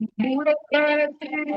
இப்ப கட்டுங்க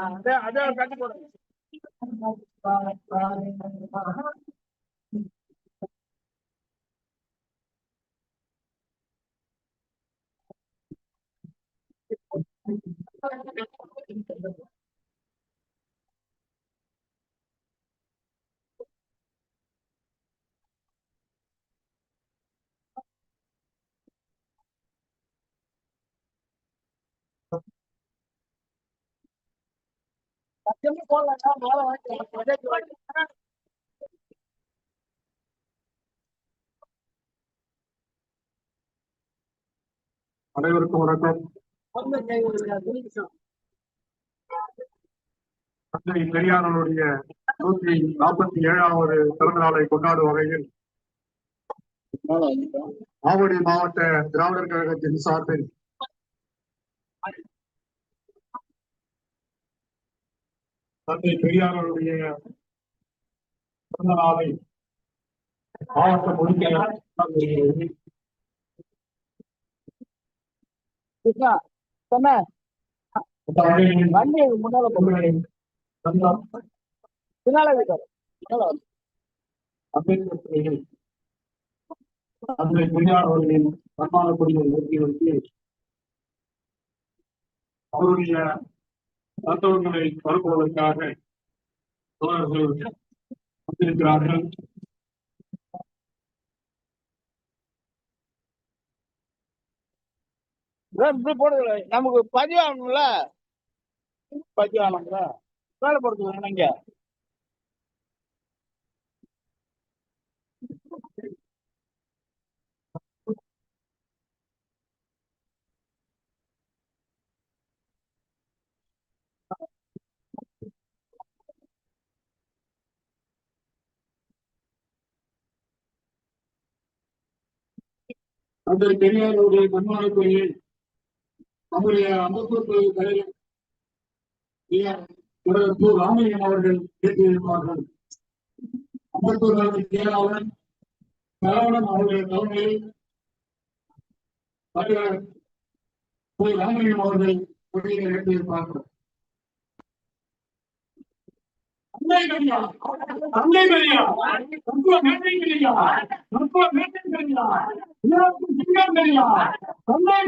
అదే అదే కట్టుకోవడం Thank you. அனைவருக்கும் வணக்கம். தந்தை பெரியாரனுடைய நூற்றி நாற்பத்தி ஏழாவது பிறந்த நாளை கொண்டாடும் வகையில் ஆவடி மாவட்ட திராவிடர் கழகத்தின் சார்பில் தந்தை பெரியாரனுடைய பிறந்த நாளை மாவட்ட முடிக்க கிருஷ்ணா சொன்ன. வண்டி முன்னால போட்டு பின்னால இருக்காரு பின்னால வாங்க. அம்பேத்கர் தந்தை பெரியார் அவர்களின் சன்மான கொடியை நிறுத்தி வைத்து அவருடைய தத்துவங்களை பரப்புவதற்காக தோழர்கள் வந்திருக்கிறார்கள். ஏன் நமக்கு பதிவு ஆகணும்ல வேலை போடுறது நீங்க தந்தை பெரியாருடைய அவருடைய கோயில் நம்முடைய அம்பத்தூர் கோயில் தலைவர் திரு ராமையன் அவர்கள் ஏற்றியிருப்பார்கள் அம்பத்தூர் நகர செயலாளர் சரவணன் அவருடைய தலைமையில் திரு ராமலிங்கம் அவர்கள் கொடியை ஏற்றியிருப்பார்கள் தந்தை பெரியா தந்தை பெரியா ரொம்ப மேட்டை பெரியா ரொம்ப மேட்டை பெரியா எல்லாருக்கும் சிங்கம் பெரியா தந்தை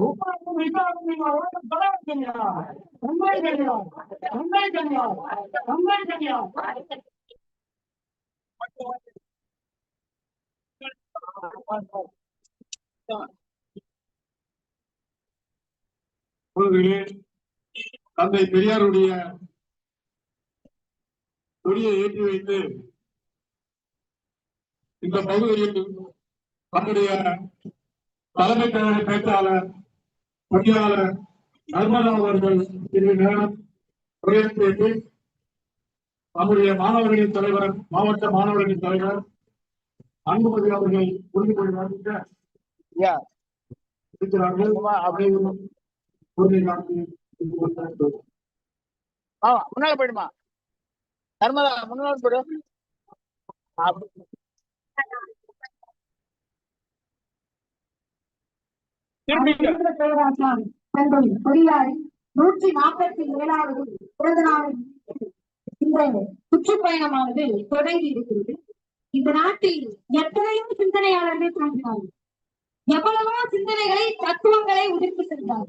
ஒவ்வொருக்கும் தலைவர் தந்தை தந்தை தந்தை தந்தை பெரியாருடைய கொடியை ஏற்றி வைத்து இந்த பகுதியில் நம்முடைய தலைமை கழக பேச்சாளர் பொறியாளர் நர்மதா அவர்கள் சிறிது நேரம் உரையாற்றியது நம்முடைய மாணவர்களின் தலைவர் மாவட்ட மாணவர்களின் தலைவர் அன்புமதி அவர்கள் உறுதிமொழி இருக்கிறார்கள். அனைவரும் உறுதி முன்னால போயிடுமா? பேராசான் தந்தை பெரியாரின் நூற்றி நாற்பத்தி ஏழாவது பிறந்த நாளை முன்னிட்டு இந்த சுற்றுப்பயணமானது தொடங்கி இருக்கிறது. இந்த நாட்டில் எத்தனையோ சிந்தனையாளர்கள் தோன்றினார்கள். எவ்வளவோ சிந்தனைகளை தத்துவங்களை உதிர்த்து சென்றார்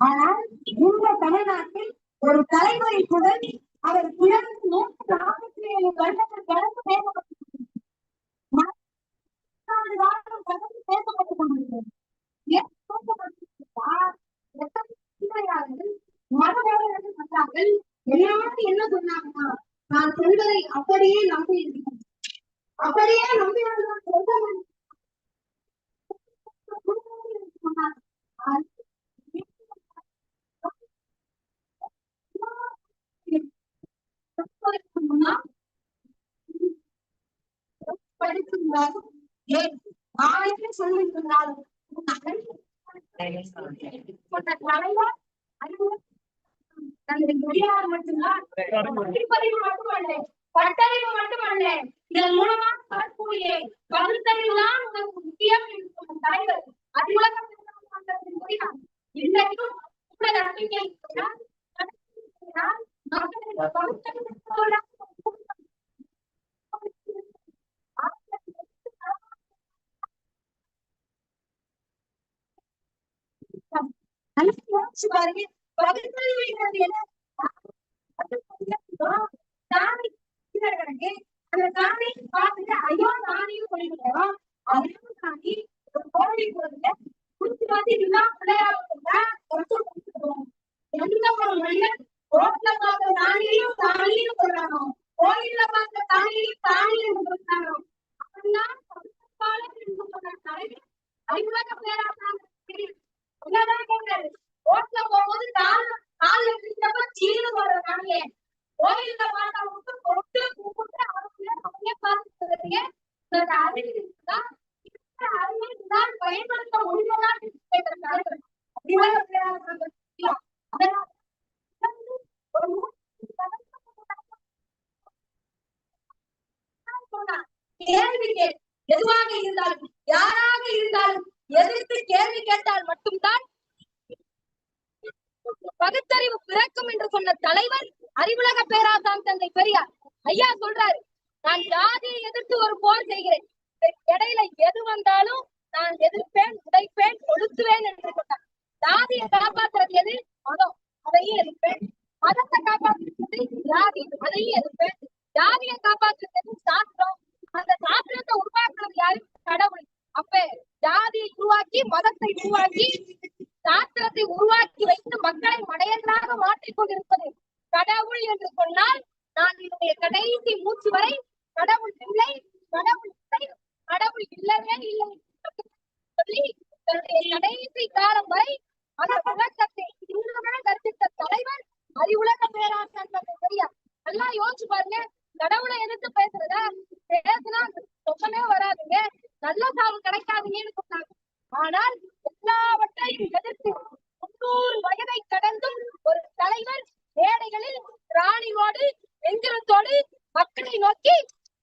ஆனால் இந்த தமிழ்நாட்டில் ஒரு தலைவரின் குரல் அவர் பிறந்து நூற்றி நாற்பத்தி ஏழு வருடங்கள் கடந்து பேசப்பட்டு காலம் கடந்து பேசப்பட்டுக் கொண்டிருக்கிறது ஏன் பேசப்பட்டிருக்கிறார்? எத்தனை வந்தார்கள். எல்லாரும் என்ன சொன்னாங்கன்னா நான் சொல்வதை அப்படியே நம்பி இருக்கிறேன் அப்படியே நம்பியவர்கள் சொல்ல சொன்னார் படித்திருந்தாலும் ஏன்? ஆயிரமே சொல்லியிருந்தாலும் தலைவர் மட்டும்தான். படிப்பறிவு மட்டுமல்ல பட்டறிவு மட்டுமல்ல. இதன் மூலமா வரக்கூடிய பகுத்தறிவு தான் உனக்கு முக்கியம் என்று தலைவர் அறிவுலக இன்றைக்கும் கூட நம்பிக்கை மக்களின் பகுத்தறிவு நல்லா யோசிச்சு பாருங்க. பகுத்தறிவுங்கிறது என்ன சாமி கிடக்கு அந்த சாமி பார்த்துட்டு ஐயோ தானியும் சொல்லிவிட்டோம் அதையும் தாண்டி ஒரு கோழி கோவில குடிச்சு வந்து இதுதான் பிள்ளையாருக்குள்ள எந்த ஒரு மனிதன் ரோட்ல பார்த்த சாமியையும் தானியும் சொல்றாங்க கோயில்ல பார்த்த சாமியையும் தானியும் சொல்றாங்க அப்படின்னா பகுத்தறிவாளர் என்று சொன்ன தலைவர் அறிவுலக பேராசான் கேள்வி கேள் எதுவாக இருந்தாலும் யாராக இருந்தாலும் எதிர்த்து கேள்வி கேட்டால் மட்டும்தான் பகுத்தறிவு பிறக்கும் என்று சொன்ன தலைவர் அறிவுலக பேராசான் தந்தை பெரியார். ஐயா சொல்றாரு நான் ஜாதியை எதிர்த்து ஒரு போர் செய்கிறேன். இடையில எது வந்தாலும் நான் எதிர்ப்பேன் உடைப்பேன் ஒழுத்துவேன் என்று சொன்னார். ஜாதியை காப்பாற்றுறது எது? மதம். அதையும் எதிர்ப்பேன். மதத்தை காப்பாற்றுறது ஜாதி. அதையும் எதிர்ப்பேன். ஜாதியை காப்பாற்றுறது சாஸ்திரம். அந்த சாஸ்திரத்தை உருவாக்குறது யாரு? கடவுள். அப்ப ஜாதியை உருவாக்கி மதத்தை உருவாக்கி சாஸ்திரத்தை உருவாக்கி வைத்து மக்களை மடையர்களாக மாற்றிக் கொண்டிருப்பது கடவுள் என்று சொன்னால் நான் என்னுடைய கடைசி மூச்சு வரை கடவுள் இல்லை கடவுள் இல்லை கடவுள் இல்லவே இல்லை சொல்லி தன்னுடைய கடைசி காலம் வரை அந்த உலகத்தை இன்னுமே கற்பித்த தலைவர் அறிவுலக பேராசிரியர் தந்தை பெரியார். நல்லா யோசிச்சு பாருங்க. கடவுளை எதிர்த்து பேசுறதா? பேசுனா சொன்னமே வராதுங்க. நல்ல சாவு கிடைக்காதுங்கன்னு சொன்னாங்க. ஆனால் எல்லாவற்றையும் எதிர்த்து முன்னூறு வயதை கடந்தும் ஒரு தலைவர் மேடைகளில் ராணியோடு வெஞ்சிரத்தோடு மக்களை நோக்கி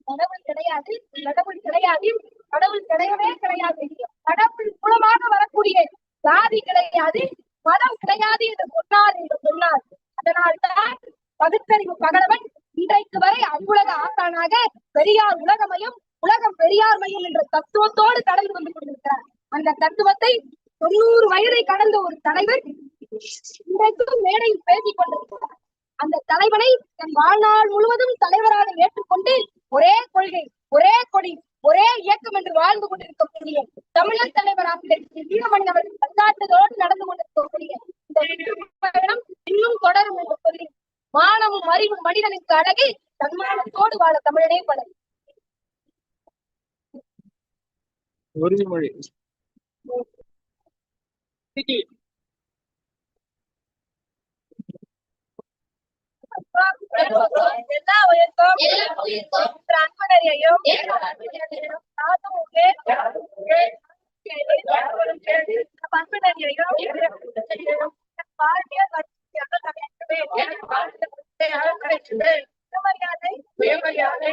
கடவுள் கிடையாது கடவுள் கிடையாது கடவுள் கிடையவே கிடையாது கடவுள் மூலமாக வரக்கூடிய இருக்கக்கூடிய ஜாதி கிடையாது மதம் கிடையாது என்று சொன்னார் என்று சொன்னார் அதனால்தான் பகுத்தறிவு பகலவன் இன்றைக்கு வரை அன்புலக காரணமாக பெரியார் உலகமயம் உலகம் பெரியார் மையம் என்ற தத்துவத்தோடு கடந்து வந்து கொண்டிருக்கிறார். அந்த தத்துவத்தை தொண்ணூறு வயதை கடந்த ஒரு தலைவர் இன்றைக்கும் மேடையில் பேசிக் கொண்டிருக்கிறார். அந்த தலைவனை தன் வாழ்நாள் முழுவதும் தலைவராக ஏற்றுக்கொண்டு ஒரே கொள்கை ஒரே கொடி ஒரே இயக்கம் என்று வாழ்ந்து கொண்டிருக்கக்கூடிய தமிழர் தலைவராக வீரமணி அவர்கள் பந்தாட்டத்தோடு நடந்து கொண்டிருக்கக்கூடிய இந்த பயணம் இன்னும் தொடரும் என்று சொல்லி மானமும் அறிவும் மனிதனுக்கு அழகு தன்மானத்தோடு வாழ தமிழனே பலர் உறுதிமொழி. எல்லா உயர்த்தும். அன்பனையையும் பண்பினையையும் பாரதிய சுயமரியாதை